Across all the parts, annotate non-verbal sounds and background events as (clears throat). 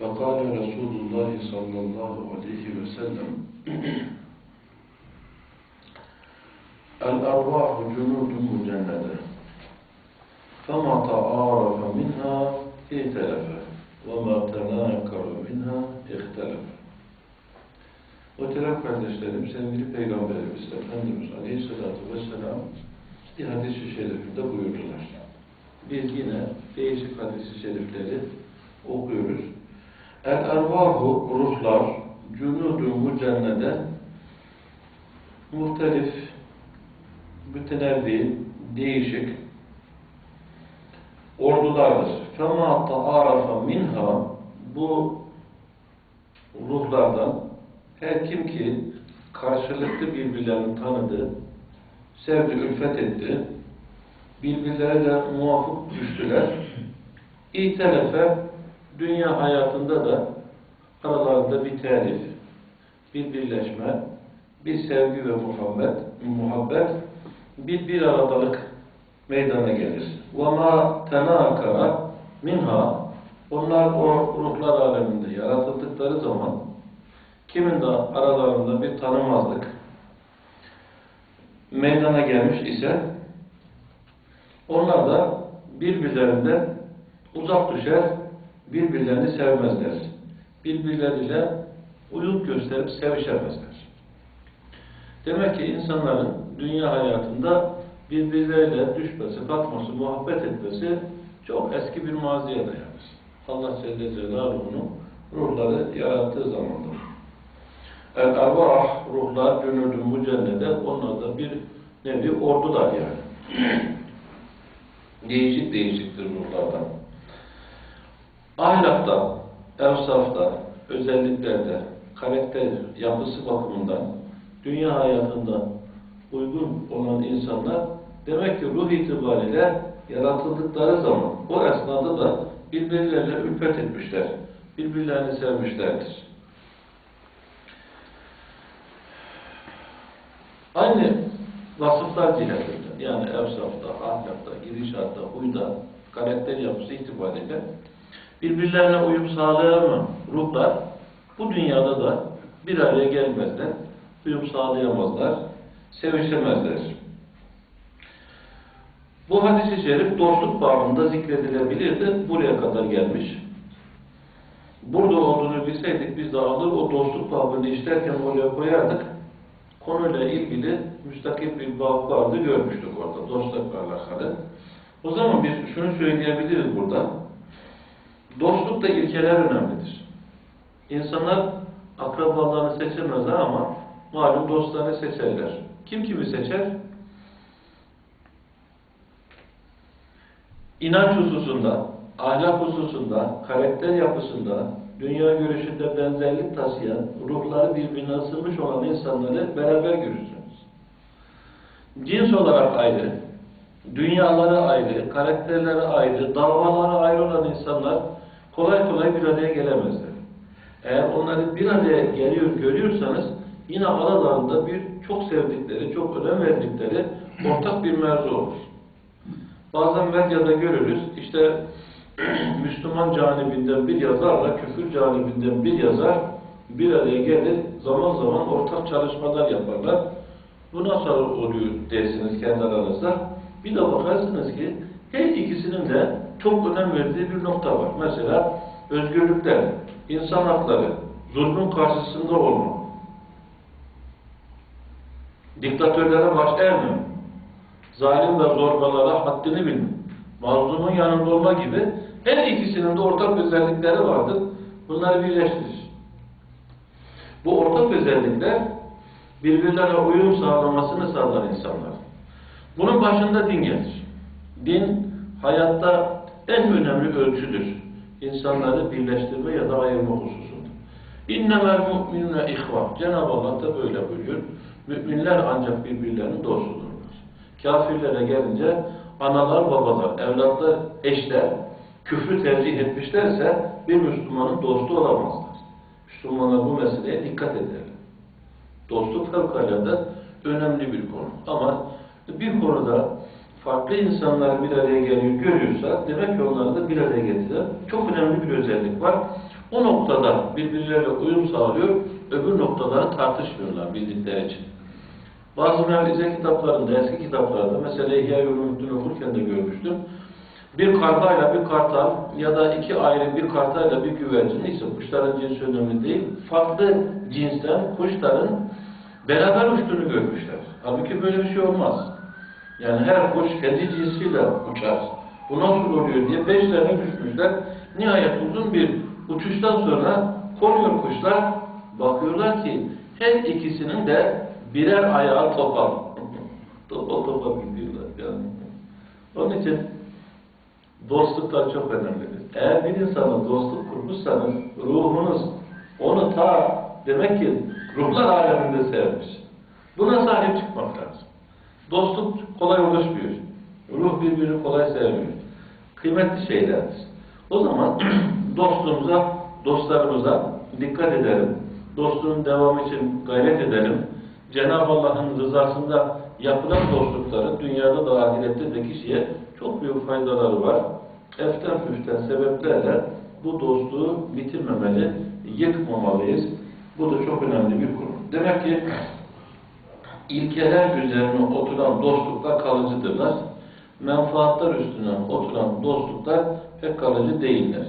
فقال رسول الله صلى الله عليه وسلم الأرواح جنود مجندة فما تعارف منها ائتلف وما تناكر منها اختلف Muhterem kardeşlerim, sevgili Peygamberimiz Efendimiz Aleyhisselatü Vesselam bir hadis-i şerifinde buyurdular. Biz yine değişik hadis-i şerifleri okuyoruz. El ervahu ruhlar cunudu mücennede muhtelif, mütenevvi, değişik ordulardır. Fema ta'arafa minha bu ruhlardan her kim ki karşılıklı birbirlerini tanıdı, sevdi, ülfet etti, birbirleriyle muvafık düştüler, İtelefe dünya hayatında da aralarında bir telif, bir birleşme, bir sevgi ve muhabbet, muhabbet bir bir aradalık meydana gelir. وَمَا تَنَاكَرَ minha Onlar o ruhlar aleminde yaratıldıkları zaman kimin de aralarında bir tanımazlık meydana gelmiş ise onlar da birbirlerinden uzak düşer, birbirlerini sevmezler. Birbirleriyle uyum gösterip sevişemezler. Demek ki insanların dünya hayatında birbirleriyle düşmesi, kalkması, muhabbet etmesi çok eski bir maziye dayanır. Allah Celle Celaluhu'nun ruhları yarattığı zamandır. El ervah ruhlar gönüldü mücennede onlar da bir nevi ordular yani. (clears throat) değişik değişiktir ruhlardan. Ahlakta, evsafta, özelliklerde, karakter yapısı bakımından dünya hayatında uygun olan insanlar demek ki ruh itibariyle yaratıldıkları zaman o esnada da birbirleriyle ülfet etmişler. Birbirlerini sevmişlerdir. Aynı vasıflar cihetinde yani evsafta, ahlakta, gidişatta, huyda, karakter yapısı itibariyle birbirlerine uyum sağlayamayan ruhlar bu dünyada da bir araya gelmezler, uyum sağlayamazlar, sevişemezler. Bu hadis-i şerif dostluk bağında zikredilebilirdi, buraya kadar gelmiş. Burada olduğunu bilseydik biz de alır o dostluk babını işlerken oraya koyardık. Konuyla ilgili müstakil bir bab vardı görmüştük orada dostlukla alakalı. O zaman biz şunu söyleyebiliriz burada. Dostlukta ilkeler önemlidir. İnsanlar akrabalarını seçemezler ama malum dostlarını seçerler. Kim kimi seçer? İnanç hususunda, ahlak hususunda, karakter yapısında, dünya görüşünde benzerlik taşıyan, ruhları birbirine ısınmış olan insanları beraber görürsünüz. Cins olarak ayrı, dünyaları ayrı, karakterleri ayrı, davaları ayrı olan insanlar kolay kolay bir araya gelemezler. Eğer onları bir araya geliyor görüyorsanız yine aralarında bir çok sevdikleri, çok önem verdikleri ortak bir mevzu olur. Bazen medyada görürüz, işte (clears throat) Müslüman canibinden bir yazarla küfür canibinden bir yazar bir araya gelir, zaman zaman ortak çalışmalar yaparlar. Bu nasıl oluyor dersiniz kendi aranızda. Bir de bakarsınız ki her ikisinin de çok önem verdiği bir nokta var. Mesela özgürlükler, insan hakları, zulmün karşısında olma. Diktatörlere baş eğme. Zalim ve zorbalara haddini bilme. Mazlumun yanında olma gibi her ikisinin de ortak özellikleri vardır. Bunları birleştirir. Bu ortak özellikler birbirlerine uyum sağlamasını sağlar insanlar. Bunun başında din gelir. Din hayatta en önemli ölçüdür. İnsanları birleştirme ya da ayırma hususunda. İnnemel mu'minune ihva. Cenab-ı Allah da böyle buyuruyor. Müminler ancak birbirlerinin dostudurlar. Kafirlere gelince analar, babalar, evlatlar, eşler küfrü tercih etmişlerse bir Müslümanın dostu olamazlar. Müslümanlar bu meseleye dikkat ederler. Dostluk fevkalade önemli bir konu. Ama bir konuda farklı insanlar bir araya geliyor, görüyorsa demek ki onları da bir araya getiren çok önemli bir özellik var. O noktada birbirleriyle uyum sağlıyor, öbür noktaları tartışmıyorlar bildikleri için. Bazı mevlize kitaplarında, eski kitaplarda, mesela İhya Yolumuddin okurken de görmüştüm. Bir kargayla bir kartal ya da iki ayrı bir kartayla bir güvercin, neyse kuşların cinsi önemli değil, farklı cinsten kuşların beraber uçtuğunu görmüşler. Halbuki böyle bir şey olmaz. Yani her kuş kendi cinsiyle uçar. Bu nasıl oluyor diye beş tane düşmüşler. Nihayet uzun bir uçuştan sonra konuyor kuşlar. Bakıyorlar ki her ikisinin de birer ayağı topal. (laughs) topal topal gidiyorlar yani. Onun için dostluklar çok önemlidir. Eğer bir insanla dostluk kurmuşsanız ruhunuz onu ta demek ki ruhlar aleminde sevmiş. Buna sahip çıkmak lazım. Dostluk kolay oluşmuyor. Ruh birbirini kolay sevmiyor. Kıymetli şeylerdir. O zaman (clears throat) dostluğumuza, dostlarımıza dikkat edelim. Dostluğun devamı için gayret edelim. Cenab-ı Allah'ın rızasında yapılan dostlukların dünyada da ahirette de kişiye çok büyük faydaları var. Eften püften sebeplerle bu dostluğu bitirmemeli, yıkmamalıyız. Bu da çok önemli bir konu. Demek ki ilkeler üzerine oturan dostluklar kalıcıdırlar. Menfaatler üstüne oturan dostluklar pek kalıcı değiller.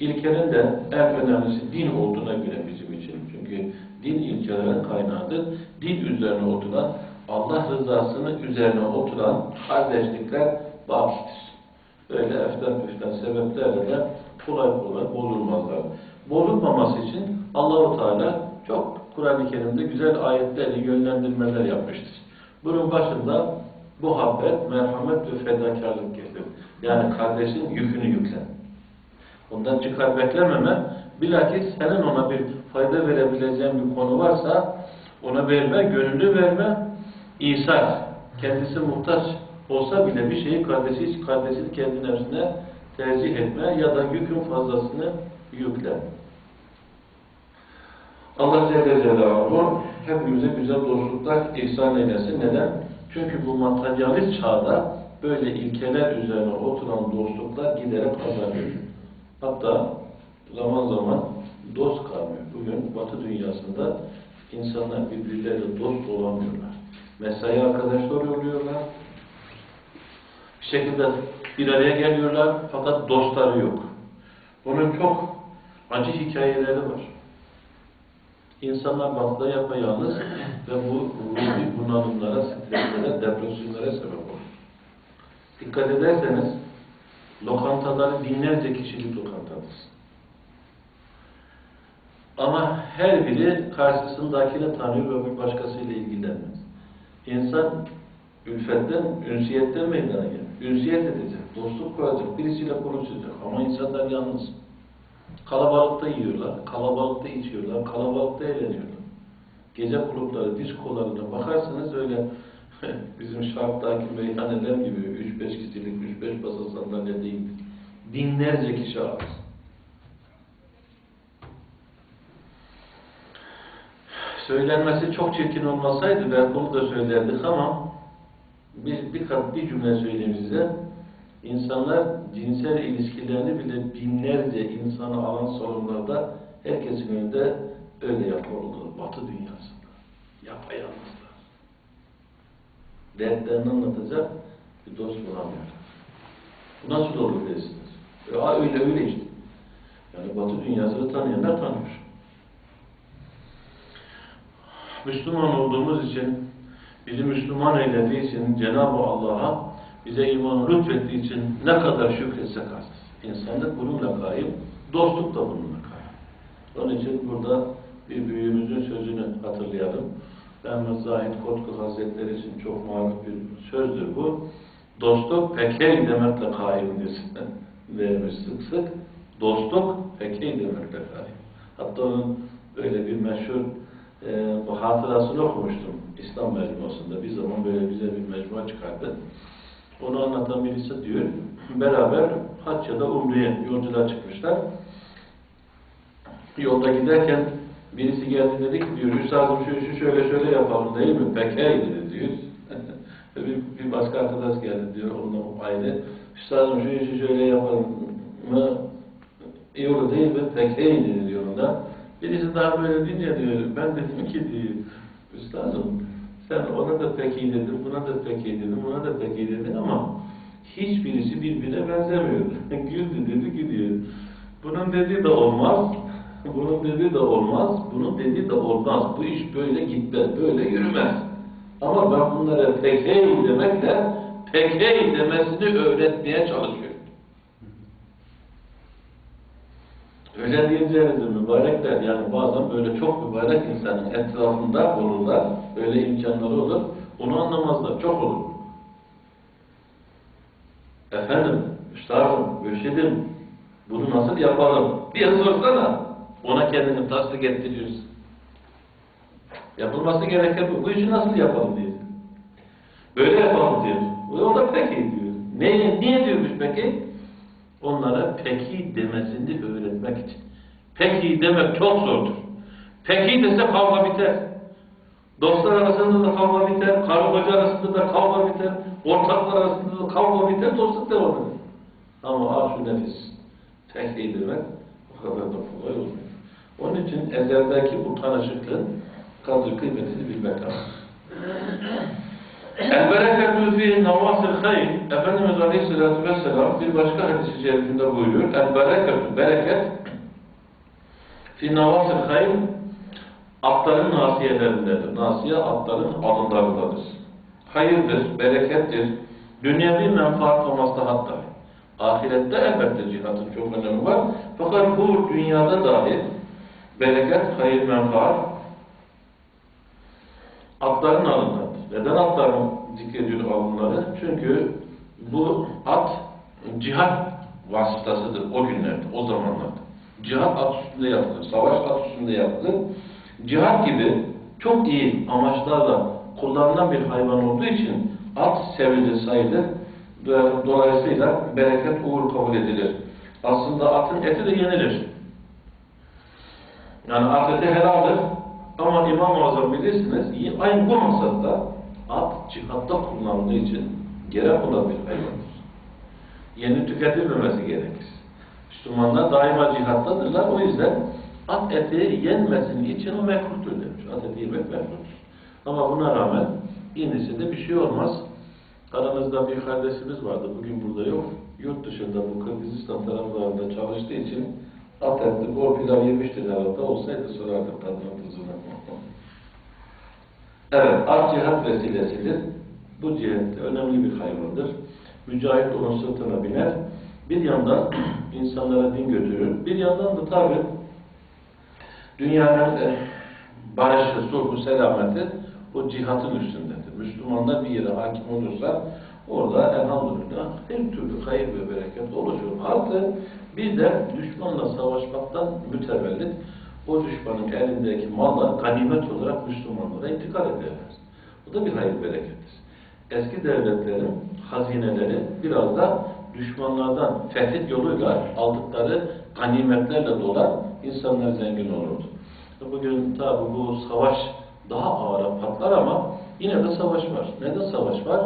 İlkenin de en önemlisi din olduğuna göre bizim için. Çünkü din ilkelerin kaynağıdır. Din üzerine oturan, Allah rızasını üzerine oturan kardeşlikler bakidir. Öyle eften püften sebeplerle de kolay kolay bozulmazlar. Bozulmaması için Allahu Teala çok Kur'an-ı Kerim'de güzel ayetlerle yönlendirmeler yapmıştır. Bunun başında muhabbet, merhamet ve fedakarlık gelir. Yani kardeşin yükünü yüklen. Ondan çıkar beklememe, bilakis senin ona bir fayda verebileceğin bir konu varsa ona verme, gönlünü verme, İsa kendisi muhtaç olsa bile bir şeyi kardeşi, kardeşin kendi nefsine tercih etme ya da yükün fazlasını yükle. Allah Celle Celaluhu hepimize güzel dostluklar ihsan eylesin. Neden? Çünkü bu materyalist çağda böyle ilkeler üzerine oturan dostluklar giderek azalıyor. Hatta zaman zaman dost kalmıyor. Bugün Batı dünyasında insanlar birbirleriyle dost olamıyorlar. Mesai arkadaşlar oluyorlar. Bir şekilde bir araya geliyorlar fakat dostları yok. Bunun çok acı hikayeleri var. İnsanlar batıda yapayalnız (laughs) ve bu ruhi bunalımlara, streslere, depresyonlara sebep olur. Dikkat ederseniz lokantaları binlerce kişilik lokantadır. Ama her biri karşısındakini tanıyor ve bir başkasıyla ilgilenmez. İnsan ülfetten, ünsiyetten meydana gelir. Ünsiyet edecek, dostluk kuracak, birisiyle konuşacak. Ama insanlar yalnız. Kalabalıkta yiyorlar, kalabalıkta içiyorlar, kalabalıkta eğleniyorlar. Gece kulüpleri, diskolarına bakarsanız öyle (laughs) bizim şarttaki meyhaneler gibi 3-5 kişilik, 3-5 masa sandalye değil. Binlerce kişi ağır. Söylenmesi çok çirkin olmasaydı belki onu da söylerdik ama bir, bir, bir cümle söyleyeyim size. İnsanlar cinsel ilişkilerini bile binlerce insanı alan salonlarda herkesin önünde öyle yapıyorlar. Batı dünyasında. Yapayalnızlar. Dertlerini anlatacak bir dost bulamıyorlar. Bu nasıl olur dersiniz? E, öyle öyle işte. Yani Batı dünyasını tanıyanlar tanıyor. Müslüman olduğumuz için, bizi Müslüman eylediği için Cenab-ı Allah'a bize iman lütfettiği için ne kadar şükretsek azdır. İnsanlık bununla kaim, dostluk da bununla kaim. Onun için burada bir büyüğümüzün sözünü hatırlayalım. Mehmet Zahid Kotku Hazretleri için çok maruf bir sözdür bu. Dostluk pekey demekle kaimdir vermiş sık sık. Dostluk pekey demekle kaim. Hatta onun böyle bir meşhur e, bu hatırasını okumuştum İslam mecmuasında. Bir zaman böyle güzel bir mecmua çıkardı. Onu anlatan birisi diyor, beraber ya da umreye yolculuğa çıkmışlar. Yolda giderken birisi geldi dedi ki diyor, Üstadım şu işi şöyle şöyle yapalım değil mi? Peki dedi diyor. (laughs) bir, bir başka arkadaş geldi diyor, onunla ayrı. Üstadım şu işi şöyle yapalım mı? yolu değil mi? Pekeydi diyor ona. Birisi daha böyle dinle diyor. Ben dedim ki diyor, üstadım sen ona da peki dedin, buna da peki dedin, buna da peki dedin ama hiçbirisi birbirine benzemiyor. (laughs) Güldü dedi gidiyor. Bunun dediği de olmaz, bunun dediği de olmaz, bunun dediği de olmaz. Bu iş böyle gitmez, böyle yürümez. Ama ben bunlara pekey demekle pekey demesini öğretmeye çalışıyorum. Öyle diyeceğiniz mübarekler yani bazen böyle çok mübarek insanın etrafında olurlar. Öyle imkanları olur. Onu anlamazlar. Çok olur. Efendim, üstadım, mürşidim, bunu nasıl yapalım diye sorsana. Ona kendini tasdik ettiriyorsun. Yapılması gereken bu. Bu işi nasıl yapalım diye. Böyle yapalım diyor. O da peki diyor. Ne, niye diyormuş peki? Onlara peki demesini öğretmek için. Peki demek çok zordur. Peki dese kavga biter. Dostlar arasında da kavga biter, karı koca arasında da kavga biter, ortaklar arasında da kavga biter, dostluk devam eder. Ama al şu nefis, peki demek o kadar da kolay olmuyor. Onun için ezeldeki bu tanışıklığın kadri kıymetini bilmek lazım. El bereketü fi navasil hayr. Efendimiz Aleyhisselatü Vesselam bir başka hadis-i şerifinde buyuruyor. El bereketü, bereket fi navasil hayr atların nasiyelerindedir. Nasiye atların alınlarındadır. Hayırdır, berekettir. Dünyevi menfaat ve maslahattır. Ahirette elbette cihatın çok önemi var. Fakat bu dünyada dahi bereket, hayır, menfaat atların alınlarıdır. Neden atların zikrediyor alınları? Çünkü bu at cihat vasıtasıdır o günlerde, o zamanlarda. Cihat at üstünde yapılır, savaş at üstünde yapılır. Cihat gibi çok iyi amaçlarla kullanılan bir hayvan olduğu için at sevilir, sayılır ve dolayısıyla bereket uğur kabul edilir. Aslında atın eti de yenilir. Yani at eti helaldir ama İmam-ı Azam bilirsiniz aynı bu maksatta at cihatta kullanıldığı için gerek olan bir hayvandır. Yeni tüketilmemesi gerekir. Müslümanlar daima cihattadırlar. O yüzden at eti yenmesin için o mekruhtur demiş. At eti yemek mekruhtur. Ama buna rağmen yenisi de bir şey olmaz. Aramızda bir kardeşimiz vardı. Bugün burada yok. Yurt dışında bu Kırgızistan taraflarında çalıştığı için at etli bol pilav yemiştir herhalde. Olsaydı sorardık tadına tuzuna. Evet, at cihat vesilesidir. Bu cihat önemli bir hayvandır. Mücahit onun sırtına biner. Bir yandan (clears throat) insanlara din götürür. Bir yandan da tabi dünyanın e, barışı, sulhu, selameti o cihatın üstündedir. Müslümanlar bir yere hakim olursa orada elhamdülillah her türlü hayır ve bereket oluşur. Artı bir de düşmanla savaşmaktan mütevellit o düşmanın elindeki mallar ganimet olarak Müslümanlara intikal ederler. Bu da bir hayır berekettir. Eski devletlerin hazineleri biraz da düşmanlardan tehdit yoluyla aldıkları ganimetlerle dolar insanlar zengin olurdu. Bugün tabi bu savaş daha ağır patlar ama yine de savaş var. Neden savaş var?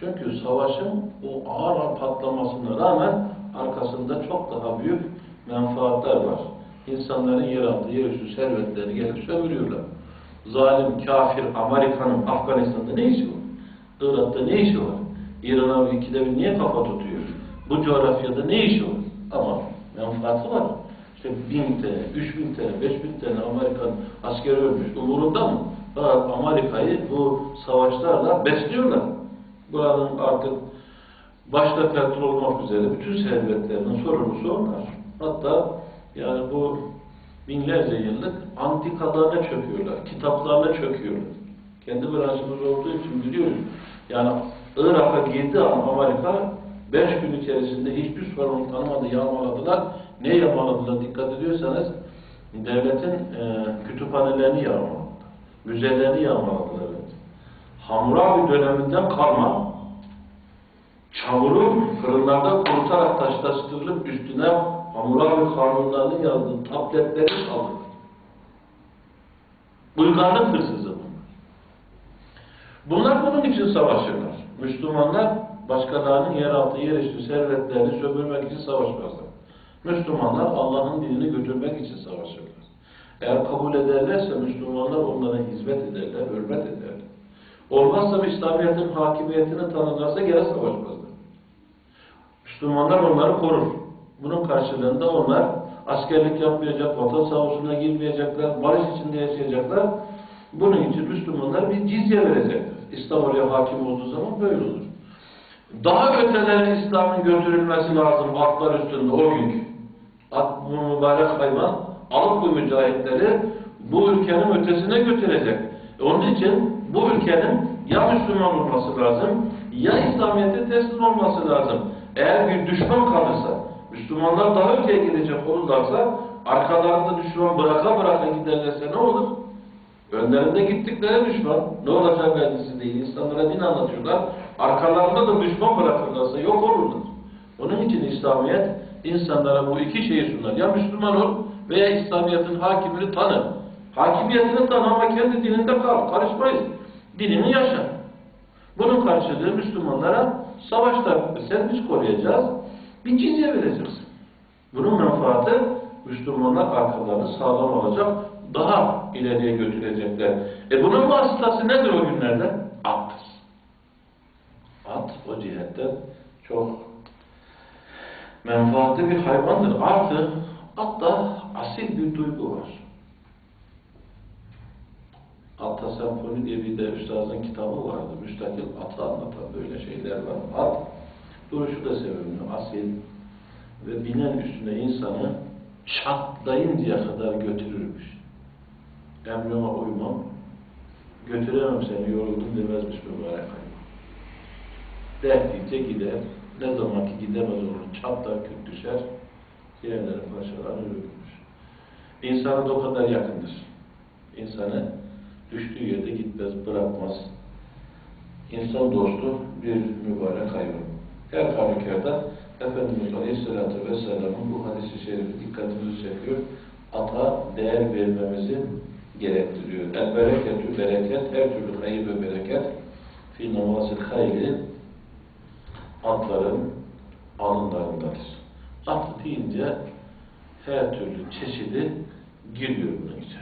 Çünkü savaşın o ağır patlamasına rağmen arkasında çok daha büyük menfaatler var. İnsanların yarattığı yerüstü servetlerini gelip sömürüyorlar. Zalim, kafir, Amerika'nın Afganistan'da ne işi var? Irak'ta ne işi var? İran'a ikide bir niye kafa tutuyor? Bu coğrafyada ne işi var? Ama menfaati var. İşte bin tane, üç bin tane, beş bin tane Amerikan askeri ölmüş. Umurunda mı? Amerika'yı bu savaşlarla besliyorlar. Buranın artık başta petrol olmak üzere bütün servetlerinin sorumlusu onlar. Hatta yani bu binlerce yıllık antikalarla çöküyorlar, kitaplarla çöküyorlar. Kendi branşımız olduğu için biliyoruz. Yani Irak'a girdi Amerika beş gün içerisinde hiçbir sorun tanımadı, yağmaladılar. Ne yağmaladılar dikkat ediyorsanız devletin e, kütüphanelerini yağmaladılar. Müzelerini yağmaladılar. Evet. Hammurabi döneminden kalma çamuru fırınlarda kurutarak taşlaştırılıp üstüne Hammurabi kanunlarının yazdığı tabletleri çaldı. Bulgarlık hırsızı bunlar. Bunlar bunun için savaşırlar. Müslümanlar başkalarının yeraltı, yerüstü servetlerini sömürmek için savaşmazlar. Müslümanlar Allah'ın dinini götürmek için savaşırlar. Eğer kabul ederlerse Müslümanlar onlara hizmet ederler, hürmet ederler. Olmazsa İslamiyet'in hakimiyetini tanırlarsa gene savaşmazlar. Müslümanlar onları korur. Bunun karşılığında onlar askerlik yapmayacak, vatan savaşına girmeyecekler, barış içinde yaşayacaklar. Bunun için Müslümanlar bir cizye verecekler. İslam oraya hakim olduğu zaman böyle olur. Daha ötelere İslam'ın götürülmesi lazım atlar üstünde o günkü. At mübarek hayvan alıp bu mücahitleri bu ülkenin ötesine götürecek. E onun için bu ülkenin ya Müslüman olması lazım ya İslamiyet'e teslim olması lazım. Eğer bir düşman kalırsa, Müslümanlar daha öteye gidecek olurlarsa arkalarında düşman bıraka bıraka giderlerse ne olur? Önlerinde gittikleri düşman ne olacağı belgisi değil. İnsanlara din anlatıyorlar. Arkalarında da düşman bırakırlarsa yok olurlar. Onun için İslamiyet insanlara bu iki şeyi sunar. Ya Müslüman ol veya İslamiyet'in hakimini tanı. Hakimiyetini tanı ama kendi dininde kal. Karışmayız. Dinini yaşa. Bunun karşılığı Müslümanlara savaşta biz koruyacağız. Bir cizye vereceksin. Bunun menfaati Müslümanlar arkalarını sağlam alacak, daha ileriye götürecekler. E bunun vasıtası nedir o günlerde? Attır. At o cihetten çok menfaatli bir hayvandır. Artı atta asil bir duygu var. Atta Senfoni diye bir de üstazın kitabı vardı. Müstakil atı anlatan böyle şeyler var. At duruşu da sevimli, asil ve binen üstüne insanı çatlayıncaya kadar götürürmüş. Emrime uymam, götüremem seni yoruldum demezmiş mübarek hayvan. Derdikçe gider, ne zaman ki gidemez olur, çatlar küt düşer, diğerleri parçalanır ölürmüş. İnsana da o kadar yakındır. İnsanı düştüğü yerde gitmez, bırakmaz. İnsan dostu bir mübarek hayvan. Her halükarda Efendimiz Aleyhisselatü Vesselam'ın bu hadisi şerifi dikkatimizi çekiyor. Ata değer vermemizi gerektiriyor. El bereketü bereket, her türlü hayır ve bereket fi namazil hayri atların alınlarındadır. At deyince her türlü çeşidi giriyor bunun içerisine.